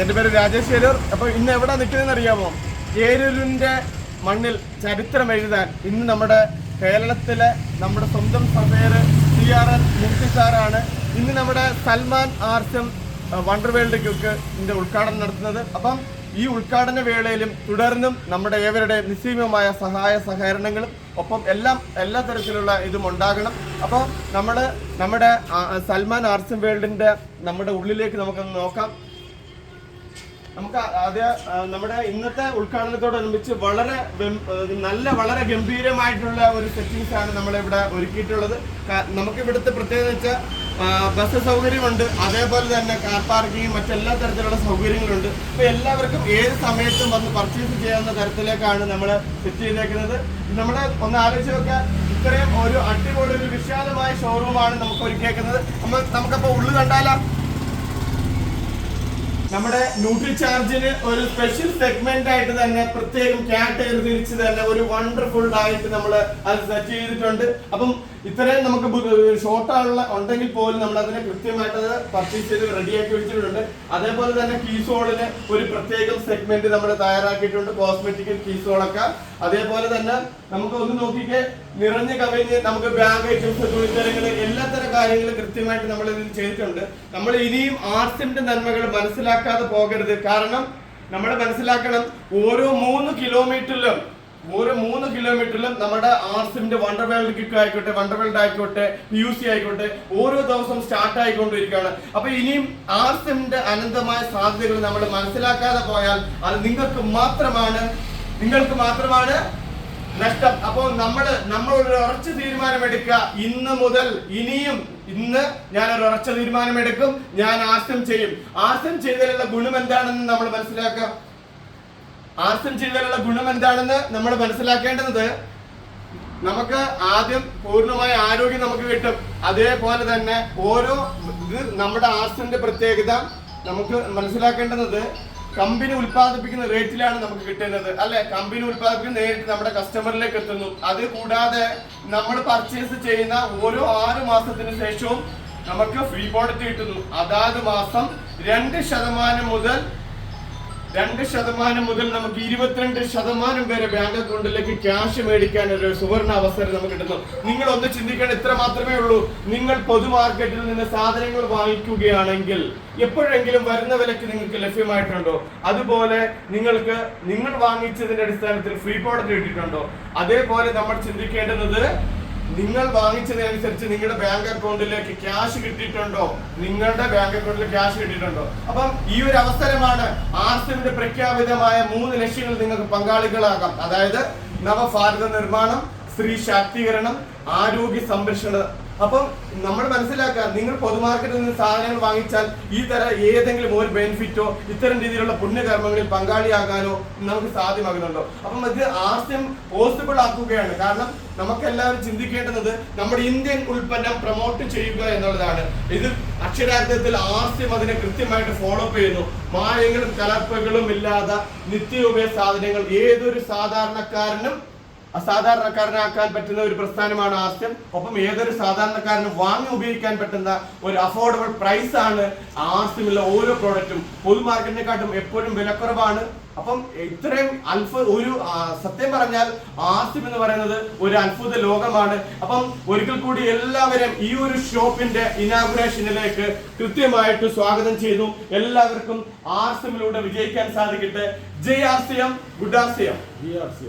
എന്റെ പേര് രാജേഷ് ഏരൂർ അപ്പോൾ ഇന്ന് എവിടെ നിൽക്കുന്നതെന്ന് അറിയാമോ? ഏരൂരിന്റെ മണ്ണിൽ ചരിത്രം എഴുതാൻ ഇന്ന് നമ്മുടെ കേരളത്തിലെ നമ്മുടെ സ്വന്തം സഫേർ സി ആർ എൻ മുക്തി സാറാണ്. ഇന്ന് നമ്മുടെ സൽമാൻ ആർസം വണ്ടർ വേൾഡ് ക്യൂക്ക് ഇതിന്റെ ഉദ്ഘാടനം നടത്തുന്നത്. അപ്പം ഈ ഉദ്ഘാടന വേളയിലും തുടർന്നും നമ്മുടെ ഏവരുടെ നിസ്സീമമായ സഹായ സഹകരണങ്ങളും ഒപ്പം എല്ലാം എല്ലാ തരത്തിലുള്ള ഇതും ഉണ്ടാകണം. അപ്പോൾ നമ്മൾ നമ്മുടെ സൽമാൻ ആർട്സ് വേൾഡിന്റെ നമ്മുടെ ഉള്ളിലേക്ക് നമുക്കൊന്ന് നോക്കാം. നമുക്ക് ആദ്യ നമ്മുടെ ഇന്നത്തെ ഉദ്ഘാടനത്തോടനുബന്ധിച്ച് വളരെ നല്ല വളരെ ഗംഭീരമായിട്ടുള്ള ഒരു സെറ്റിങ്സ് ആണ് നമ്മളിവിടെ ഒരുക്കിയിട്ടുള്ളത്. നമുക്ക് ഇവിടുത്തെ പ്രത്യേകത വെച്ചാൽ ബസ് സൗകര്യമുണ്ട്. അതേപോലെ തന്നെ കാർ പാർക്കിംഗ് മറ്റെല്ലാ തരത്തിലുള്ള സൗകര്യങ്ങളുണ്ട്. അപ്പോൾ എല്ലാവർക്കും ഏത് സമയത്തും വന്ന് പർച്ചേസ് ചെയ്യാവുന്ന തരത്തിലേക്കാണ് നമ്മൾ സെറ്റ് ചെയ്തേക്കുന്നത്. നമ്മുടെ ഒന്ന് ആലോചിച്ച് നോക്കുക ഇത്രയും ഒരു അടിപൊളി ഒരു വിശാലമായ ഷോറൂമാണ് നമുക്ക് ഒരുക്കിയേക്കുന്നത് നമ്മൾ നമുക്കപ്പോൾ ഉള്ളു കണ്ടാലോ? നമ്മുടെ ന്യൂട്രി ചാർജിന് ഒരു സ്പെഷ്യൽ സെഗ്മെന്റ് ആയിട്ട് തന്നെ പ്രത്യേകം കാറ്റഗറി തിരിച്ച് തന്നെ ഒരു വണ്ടർഫുൾ ആയിട്ട് നമ്മൾ അത് സെറ്റ് ചെയ്തിട്ടുണ്ട്. അപ്പം ഇത്രയും നമുക്ക് ഷോർട്ടുള്ള ഉണ്ടെങ്കിൽ പോലും നമ്മൾ അതിനെ കൃത്യമായിട്ട് അത് പർച്ചേസ് ചെയ്ത് റെഡിയാക്കി വെച്ചിട്ടുണ്ട്. അതേപോലെ തന്നെ കീസോളിന് ഒരു പ്രത്യേകം സെഗ്മെന്റ് നമ്മൾ തയ്യാറാക്കിയിട്ടുണ്ട്. കോസ്മെറ്റിക് കീസോളൊക്കെ അതേപോലെ തന്നെ നമുക്ക് ഒന്ന് നോക്കിക്കേ നിറഞ്ഞു കവിഞ്ഞ് നമുക്ക് ബാഗ് ഐറ്റംസ് തുണിത്തരങ്ങൾ എല്ലാത്തരം കാര്യങ്ങളും കൃത്യമായിട്ട് നമ്മൾ ഇതിൽ ചെയ്തിട്ടുണ്ട്. നമ്മൾ ഇനിയും ആർട്സിന്റെ നന്മകൾ മനസ്സിലാക്കാതെ പോകരുത്. കാരണം നമ്മൾ മനസ്സിലാക്കണം ഓരോ മൂന്ന് കിലോമീറ്ററിലും ഓരോ മൂന്ന് കിലോമീറ്ററിലും നമ്മുടെ ആർസിന്റെ വണ്ടർ വേൾഡ് കിക്ക് ആയിക്കോട്ടെ വണ്ടർ വേൾഡ് ആയിക്കോട്ടെ പി യു സി ആയിക്കോട്ടെ ഓരോ ദിവസം സ്റ്റാർട്ട് ആയിക്കൊണ്ടിരിക്കുകയാണ്. അപ്പൊ ഇനിയും ആർസിന്റെ അനന്തമായ സാധ്യതകൾ നമ്മൾ മനസ്സിലാക്കാതെ പോയാൽ അത് നിങ്ങൾക്ക് മാത്രമാണ് നിങ്ങൾക്ക് മാത്രമാണ് നഷ്ടം. അപ്പോൾ നമ്മൾ നമ്മൾ ഒരു ഉറച്ച തീരുമാനമെടുക്കുക ഇന്ന് മുതൽ ഇനിയും ഇന്ന് ഞാൻ ഒരു ഉറച്ച തീരുമാനമെടുക്കും. ഞാൻ ആസം ചെയ്യും. ആസം ചെയ്തതിലുള്ള ഗുണം എന്താണെന്ന് നമ്മൾ മനസ്സിലാക്കാം ആസം ചെയ്തതിലുള്ള ഗുണം എന്താണെന്ന് നമ്മൾ മനസ്സിലാക്കേണ്ടത് നമുക്ക് ആദ്യം പൂർണമായ ആരോഗ്യം നമുക്ക് കിട്ടും. അതേപോലെ തന്നെ ഓരോ ഇത് നമ്മുടെ ആസ്യന്റെ പ്രത്യേകത നമുക്ക് മനസ്സിലാക്കേണ്ടത് കമ്പനി ഉൽപ്പാദിപ്പിക്കുന്ന റേറ്റിലാണ് നമുക്ക് കിട്ടുന്നത്. അല്ലെ? കമ്പനി ഉൽപ്പാദിപ്പിക്കുന്ന നേരിട്ട് നമ്മുടെ കസ്റ്റമറിലേക്ക് എത്തുന്നു. അത് കൂടാതെ നമ്മൾ പർച്ചേസ് ചെയ്യുന്ന ഓരോ ആറ് മാസത്തിന് ശേഷവും നമുക്ക് ഫ്രീ പ്രോഡക്റ്റ് കിട്ടുന്നു. അതാത് മാസം രണ്ട് ശതമാനം മുതൽ രണ്ട് ശതമാനം മുതൽ നമുക്ക് ഇരുപത്തിരണ്ട് ശതമാനം വരെ ബാങ്ക് അക്കൗണ്ടിലേക്ക് ക്യാഷ് മേടിക്കാൻ ഒരു സുവർണ അവസരം നമുക്ക് കിട്ടുന്നു. നിങ്ങൾ ഒന്ന് ചിന്തിക്കാൻ ഇത്ര മാത്രമേ ഉള്ളൂ. നിങ്ങൾ പൊതുമാർക്കറ്റിൽ നിന്ന് സാധനങ്ങൾ വാങ്ങിക്കുകയാണെങ്കിൽ എപ്പോഴെങ്കിലും വരുന്ന വിലക്ക് നിങ്ങൾക്ക് ലഭ്യമായിട്ടുണ്ടോ? അതുപോലെ നിങ്ങൾക്ക് നിങ്ങൾ വാങ്ങിച്ചതിന്റെ അടിസ്ഥാനത്തിൽ ഫ്രീ പ്രോഡക്റ്റ് കിട്ടിയിട്ടുണ്ടോ? അതേപോലെ നമ്മൾ ചിന്തിക്കേണ്ടുന്നത് നിങ്ങൾ വാങ്ങിച്ചതിനനുസരിച്ച് നിങ്ങളുടെ ബാങ്ക് അക്കൗണ്ടിലേക്ക് ക്യാഷ് കിട്ടിയിട്ടുണ്ടോ? നിങ്ങളുടെ ബാങ്ക് അക്കൗണ്ടിൽ ക്യാഷ് കിട്ടിയിട്ടുണ്ടോ? അപ്പം ഈ ഒരു അവസരമാണ് ആർസിന്റെ പ്രഖ്യാപിതമായ മൂന്ന് ലക്ഷ്യങ്ങൾ നിങ്ങൾക്ക് പങ്കാളികളാകാം. അതായത് നവഭാരത നിർമ്മാണം സ്ത്രീ ശാക്തീകരണം ആരോഗ്യ സംരക്ഷണ അപ്പം നമ്മൾ മനസ്സിലാക്കുക നിങ്ങൾ പൊതുമാർക്കറ്റിൽ നിന്ന് സാധനങ്ങൾ വാങ്ങിച്ചാൽ ഈ തരം ഏതെങ്കിലും ഒരു ബെനിഫിറ്റോ ഇത്തരം രീതിയിലുള്ള പുണ്യകർമ്മങ്ങളിൽ പങ്കാളിയാകാനോ നമുക്ക് സാധ്യമാകുന്നുണ്ടോ? അപ്പം ഇത് ആസ്യം പോസിബിൾ ആക്കുകയാണ്. കാരണം നമുക്ക് എല്ലാവരും ചിന്തിക്കേണ്ടുന്നത് നമ്മുടെ ഇന്ത്യൻ ഉൽപ്പന്നം പ്രൊമോട്ട് ചെയ്യുക എന്നുള്ളതാണ്. ഇത് അക്ഷരാർത്ഥത്തിൽ ആസ്യം അതിനെ കൃത്യമായിട്ട് ഫോളോ അപ്പ് ചെയ്യുന്നു. മായങ്ങളും കലർപ്പുകളും ഇല്ലാതെ നിത്യോപയോഗ സാധനങ്ങൾ ഏതൊരു സാധാരണക്കാരനും അസാധാരണക്കാരനാക്കാൻ പറ്റുന്ന ഒരു പ്രസ്ഥാനമാണ് ആസ്യം. ഒപ്പം ഏതൊരു സാധാരണക്കാരനും വാങ്ങി ഉപയോഗിക്കാൻ പറ്റുന്ന ഒരു അഫോർഡബിൾ പ്രൈസ് ആണ് ആസ്യമുള്ള ഓരോ പ്രോഡക്റ്റും പൊതു മാർക്കറ്റിനെക്കാട്ടും എപ്പോഴും വിലക്കുറവാണ്. അപ്പം ഇത്രയും അത്ഭ ഒരു സത്യം പറഞ്ഞാൽ ആസ്യം എന്ന് പറയുന്നത് ഒരു അത്ഭുത ലോകമാണ്. അപ്പം ഒരിക്കൽ കൂടി എല്ലാവരും ഈ ഒരു ഷോപ്പിന്റെ ഇനാഗുറേഷനിലേക്ക് കൃത്യമായിട്ട് സ്വാഗതം ചെയ്യുന്നു. എല്ലാവർക്കും ആർസിമിലൂടെ വിജയിക്കാൻ സാധിക്കട്ടെ. ജയ് ആർസിയം ഗുഡ് ആർസിയം ജി ആർ സി